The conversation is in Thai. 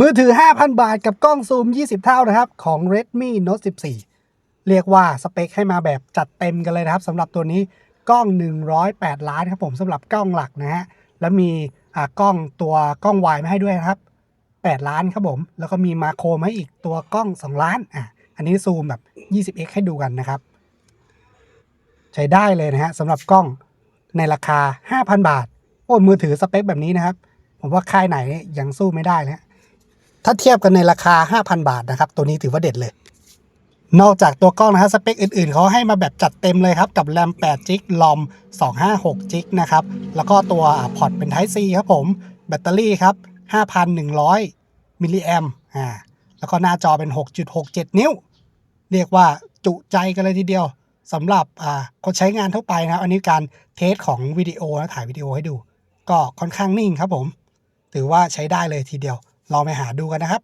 มือถือ 5,000 บาทกับกล้องซูม 20 เท่านะครับ ของ Redmi Note 14 เรียกว่าสเปคให้มาแบบจัดเต็มกันเลยนะครับสำหรับตัวนี้กล้อง 108 ล้านครับผมสำหรับกล้องหลักนะฮะแล้วมีกล้องตัวกล้องวายมาให้ด้วยนะครับ 8 ล้านครับผม แล้วก็มีมาโครมาให้อีกตัวกล้อง 2 ล้านอะอันนี้ซูมแบบ 20x ให้ดูกันนะครับ ใช้ได้เลยนะฮะสำหรับกล้องในราคา 5,000 บาท โอ้มือถือสเปคแบบนี้นะครับ ผมว่าค่ายไหนยังสู้ไม่ได้เลยฮะ ถ้าเทียบกันในราคา 5,000 บาทนะครับ ตัวนี้ถือว่าเด็ดเลย นอกจากตัวกล้องนะฮะสเปคอื่นๆ เขาให้มาแบบจัดเต็มเลยครับกับแรม8 g b ลอม256 g b นะครับ แล้วก็ตัวพอร์ตเป็น Type C ครับผม แบตเตอรี่ครับ 5,100 มิลลิแอมอ่าแล้วก็หน้าจอเป็น 6.67 นิ้ว เรียกว่าจุใจกันเลยทีเดียวสำหรับอ่าคนใช้งานทั่วไปนะครับ อันนี้การเทสของวิดีโอนะถ่ายวิดีโอให้ดู ก็ค่อนข้างนิ่งครับผม ถือว่าใช้ได้เลยทีเดียว ลองไปหาดูกันนะครับ